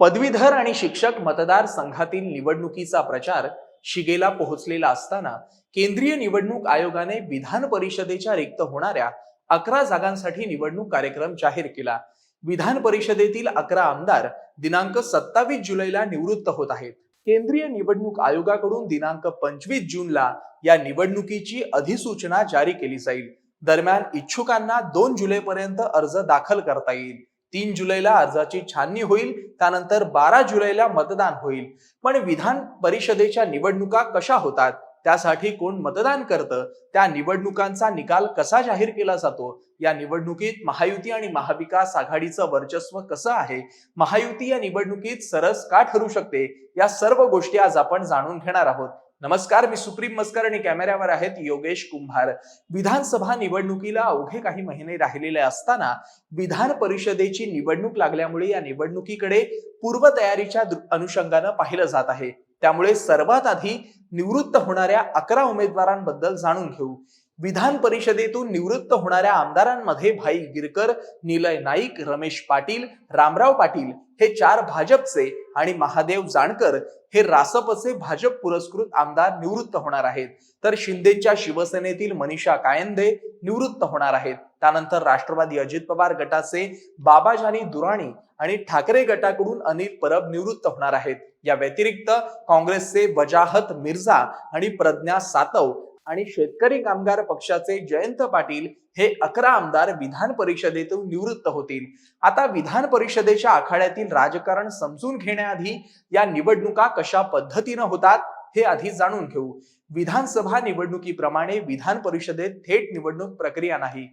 पदवीधर आणि शिक्षक मतदार संघातील निवडणुकीचा प्रचार शिगेला पोहोचलेला असताना केंद्रीय निवडणूक आयोगाने विधान परिषदेच्या रिक्त होणाऱ्या अकरा जागांसाठी निवडणूक कार्यक्रम जाहीर केला. विधान परिषदेतील अकरा आमदार दिनांक सत्तावीस जुलैला निवृत्त होत आहेत. केंद्रीय निवडणूक आयोगाकडून दिनांक पंचवीस जूनला या निवडणुकीची अधिसूचना जारी केली जाईल. दरम्यान इच्छुकांना दोन जुलैपर्यंत अर्ज दाखल करता येईल. तीन जुलैला अर्जाची छाननी होईल त्यानंतर बारा जुलैला मतदान होईल. पण विधान परिषदेच्या निवडणुका कशा होतात? त्यासाठी कोण मतदान करतं? त्या निवडणुकांचा निकाल कसा जाहीर केला जातो? या निवडणुकीत महायुती आणि महाविकास आघाडीचं वर्चस्व कसं आहे? महायुती या निवडणुकीत सरस का ठरू शकते? या सर्व गोष्टी आज आपण जाणून घेणार आहोत. नमस्कार मी सुप्रीम मस्कर आणि कॅमेऱ्यावर आहेत योगेश कुंभार. विधानसभा निवडणुकीला अवघे काही महिने राहिलेले असताना विधान परिषदेची निवडणूक लागल्यामुळे या निवडणुकीकडे पूर्वतयारीच्या अनुषंगानं पाहिलं जात आहे. त्यामुळे सर्वात आधी निवृत्त होणाऱ्या अकरा उमेदवारांबद्दल जाणून घेऊ. विधान परिषदेतून निवृत्त होणाऱ्या आमदारांमध्ये भाई गिरकर निलय नाईक रमेश पाटील रामराव पाटील हे चार भाजपचे आणि महादेव जानकर हे रासपचे भाजप पुरस्कृत आमदार निवृत्त होणार आहेत. तर शिंदेच्या शिवसेनेतील मनीषा कायंदे निवृत्त होणार आहेत. त्यानंतर राष्ट्रवादी अजित पवार गटाचे बाबाजानी दुराणी आणि ठाकरे गटाकडून अनिल परब निवृत्त होणार आहेत. या व्यतिरिक्त काँग्रेसचे वजाहत मिर्झा आणि प्रज्ञा सातव आणि शेतकरी कामगार पक्षाचे जयंत पाटील हे अकरा आमदार विधान परिषदेतून निवृत्त होतील. आता विधान परिषदेच्या आखाड्यातील राजकारण समजून घेण्याआधी या निवडणुका कशा पद्धतीनं होतात हे आधी जाणून घेऊ. विधानसभा निवडणुकीप्रमाणे विधान परिषदेत थेट निवडणूक प्रक्रिया नाही.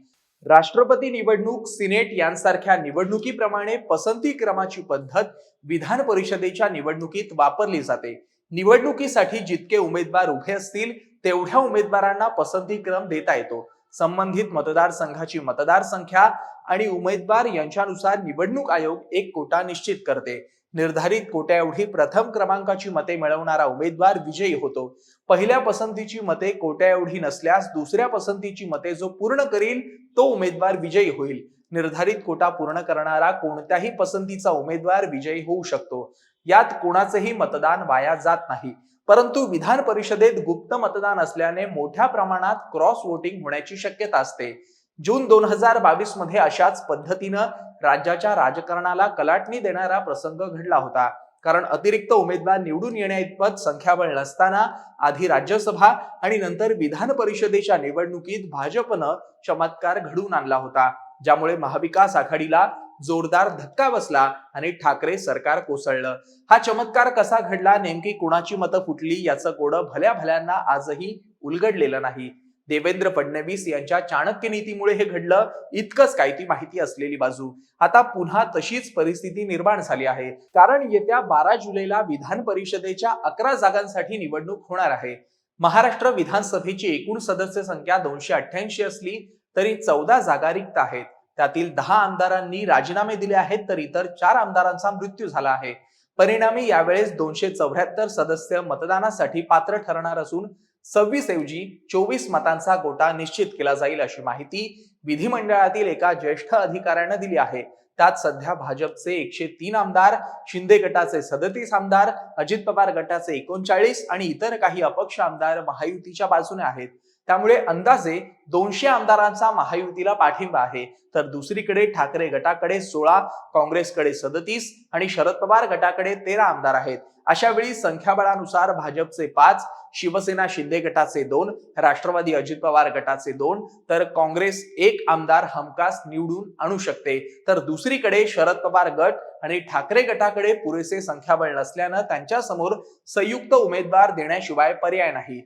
राष्ट्रपती निवडणूक सिनेट यांसारख्या निवडणुकीप्रमाणे पसंती क्रमाची पद्धत विधान परिषदेच्या निवडणुकीत वापरली जाते. निवडणुकीसाठी जितके उमेदवार उभे असतील तेवढ्या उमेदवारांना पसंतीक्रम देता येतो. संबंधित मतदारसंघाची मतदार संख्या आणि उमेदवार यांच्यानुसार निवडणूक आयोग एक कोटा निश्चित करते. निर्धारित कोट्या एवढी प्रथम क्रमांकाची मते मिळवणारा उमेदवार विजयी होतो. पहिल्या पसंतीची मते कोट्या एवढी नसल्यास दुसऱ्या पसंतीची मते जो पूर्ण करील तो उमेदवार विजयी होईल. निर्धारित कोटा पूर्ण करणारा कोणत्याही पसंतीचा उमेदवार विजयी होऊ शकतो. यात कोणाचेही मतदान वाया जात नाही. परंतु विधान परिषदेत गुप्त मतदान असल्याने मोठ्या प्रमाणात क्रॉस वोटिंग होण्याची शक्यता असते. जून दोन हजार बावीसमध्ये अशाच पद्धतीनं राज्याच्या राजकारणाला कलाटणी देणारा प्रसंग घडला होता. कारण अतिरिक्त उमेदवार निवडून येण्याइतपत संख्याबळ नसताना आधी राज्यसभा आणि नंतर विधान परिषदेच्या निवडणुकीत भाजपनं चमत्कार घडवून आणला होता. ज्यामुळे महाविकास आघाडीला जोरदार धक्का बसला आणि ठाकरे सरकार कोसळलं. हा चमत्कार कसा घडला नेमकी कुणाची मतं फुटली याचं कोडं भल्या भल्यांना आजही उलगडलेलं नाही. देवेंद्र फडणवीस यांच्या चाणक्य नीतीमुळे हे घडलं इतकंच काय ती माहिती असलेली बाजू. आता पुन्हा तशीच परिस्थिती निर्माण झाली आहे. कारण येत्या बारा जुलैला विधान परिषदेच्या अकरा जागांसाठी निवडणूक होणार आहे. महाराष्ट्र विधानसभेची एकूण सदस्य संख्या दोनशे अठ्ठ्याऐंशी असली तरी चौदा जागा रिक्त आहेत. त्यातील दहा आमदारांनी राजीनामे दिले आहेत तर इतर चार आमदारांचा मृत्यू झाला आहे. परिणामी यावेळेस दोनशे चौऱ्याहत्तर सदस्य मतदानासाठी पात्र ठरणार असून सव्वीस ऐवजी चोवीस मतांचा गोटा निश्चित केला जाईल अशी माहिती विधिमंडळातील एका ज्येष्ठ अधिकाऱ्यानं दिली आहे. त्यात सध्या भाजपचे एकशे तीन आमदार शिंदे गटाचे सदतीस आमदार अजित पवार गटाचे एकोणचाळीस आणि इतर काही अपक्ष आमदार महायुतीच्या बाजूने आहेत. त्यामुळे अंदाजे दोनशे आमदारांचा महायुतीला पाठिंबा आहे. तर दुसरीकडे ठाकरे गटाकडे सोळा काँग्रेसकडे सदतीस आणि शरद पवार गटाकडे तेरा आमदार आहेत. अशा वेळी संख्याबळानुसार भाजपचे पाच शिवसेना शिंदे गटाचे दोन राष्ट्रवादी अजित पवार गटाचे दोन तर काँग्रेस एक आमदार हमखास निवडून आणू शकते. तर दुसरीकडे शरद पवार गट आणि ठाकरे गटाकडे पुरेसे संख्याबळ नसल्यानं त्यांच्यासमोर संयुक्त उमेदवार देण्याशिवाय पर्याय नाही.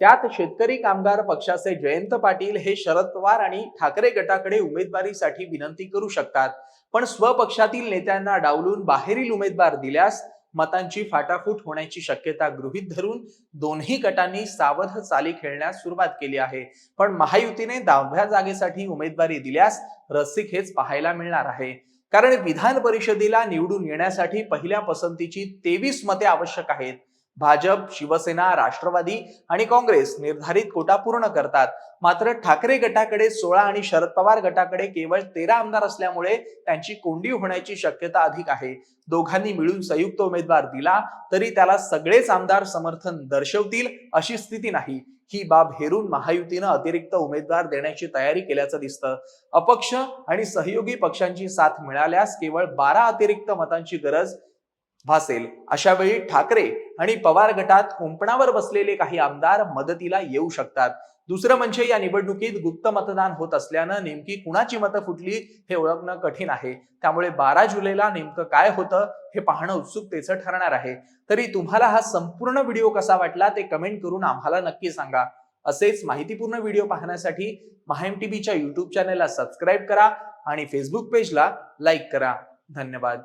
त्यात शेतकरी कामगार पक्षाचे जयंत पाटील हे शरद पवार आणि ठाकरे गटाकडे उमेदवारीसाठी विनंती करू शकतात. पण स्वपक्षातील नेत्यांना डावलून बाहेरील उमेदवार दिल्यास मतांची फाटाफूट होण्याची शक्यता गृहीत धरून दोन्ही गटांनी सावध चाली खेळण्यास सुरुवात केली आहे. पण महायुतीने दहाव्या जागेसाठी उमेदवारी दिल्यास रसिक हेच पाहायला मिळणार आहे. कारण विधान परिषदेला निवडून येण्यासाठी पहिल्या पसंतीची तेवीस मते आवश्यक आहेत. भाजप शिवसेना राष्ट्रवादी आणि काँग्रेस निर्धारित कोटा पूर्ण करतात. मात्र ठाकरे गटाकडे सोळा आणि शरद पवार गटाकडे केवळ तेरा आमदार असल्यामुळे त्यांची कोंडी होण्याची शक्यता अधिक आहे. दोघांनी मिळून संयुक्त उमेदवार दिला तरी त्याला सगळेच आमदार समर्थन दर्शवतील अशी स्थिती नाही. ही बाब हेरून महायुतीनं अतिरिक्त उमेदवार देण्याची तयारी केल्याचं दिसतं. अपक्ष आणि सहयोगी पक्षांची साथ मिळाल्यास केवळ बारा अतिरिक्त मतांची गरज भासेल अशा वेळी ठाकरे आणि पवार गटात कुंपणावर बसलेले काही आमदार मदतीला येऊ शकतात. दुसरं म्हणजे या निवडणुकीत गुप्त मतदान होत असल्यानं नेमकी कुणाची मतं फुटली हे ओळखणं कठीण आहे. त्यामुळे बारा जुलैला नेमकं काय होतं हे पाहणं उत्सुकतेचं ठरणार आहे. तरी तुम्हाला हा संपूर्ण व्हिडिओ कसा वाटला ते कमेंट करून आम्हाला नक्की सांगा. असेच माहितीपूर्ण व्हिडिओ पाहण्यासाठी महाएम टीव्हीच्या युट्यूब चॅनेलला सबस्क्राईब करा आणि फेसबुक पेजला लाईक करा. धन्यवाद.